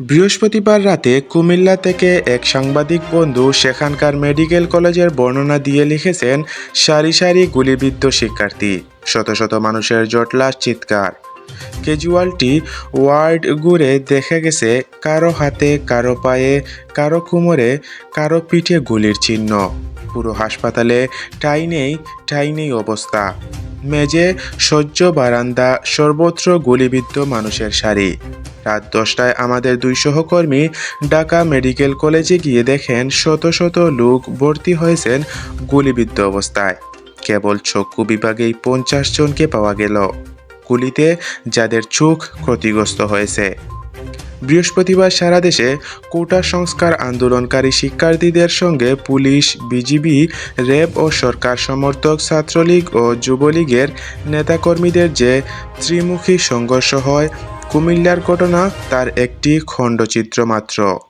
বৃহস্পতিবার রাতে কুমিল্লা থেকে এক সাংবাদিক বন্ধু সেখানকার মেডিকেল কলেজের বর্ণনা দিয়ে লিখেছেন, সারি সারি গুলিবিদ্ধ শিক্ষার্থী, শত শত মানুষের জটলা চিৎকার। কেজুয়ালটি ওয়ার্ড ঘুরে দেখা গেছে, কারও হাতে, কারও পায়ে, কারও কোমরে, কারও পিঠে গুলির চিহ্ন। পুরো হাসপাতালে ঠাই নেই ঠাই নেই অবস্থা। মেঝে, সহ্য বারান্দা, সর্বত্র গুলিবিদ্ধ মানুষের সারি। রাত দশটায় আমাদের দুই সহকর্মী ঢাকা মেডিকেল কলেজে গিয়ে দেখেন শত শত লোক ভর্তি হয়েছেন গুলিবিদ্ধ অবস্থায়। কেবল চক্ষু বিভাগেই পঞ্চাশ জনকে পাওয়া গেল। গুলিতে যাদের চোখ ক্ষতিগ্রস্ত হয়েছে। বৃহস্পতিবার সারা দেশে কোটা সংস্কার আন্দোলনকারী শিক্ষার্থীদের সঙ্গে পুলিশ, বিজিবি, র্যাব ও সরকার সমর্থক ছাত্রলীগ ও যুবলীগের নেতাকর্মীদের যে ত্রিমুখী সংঘর্ষ হয়, কুমিল্লার ঘটনা তার একটি খণ্ডচিত্র মাত্র।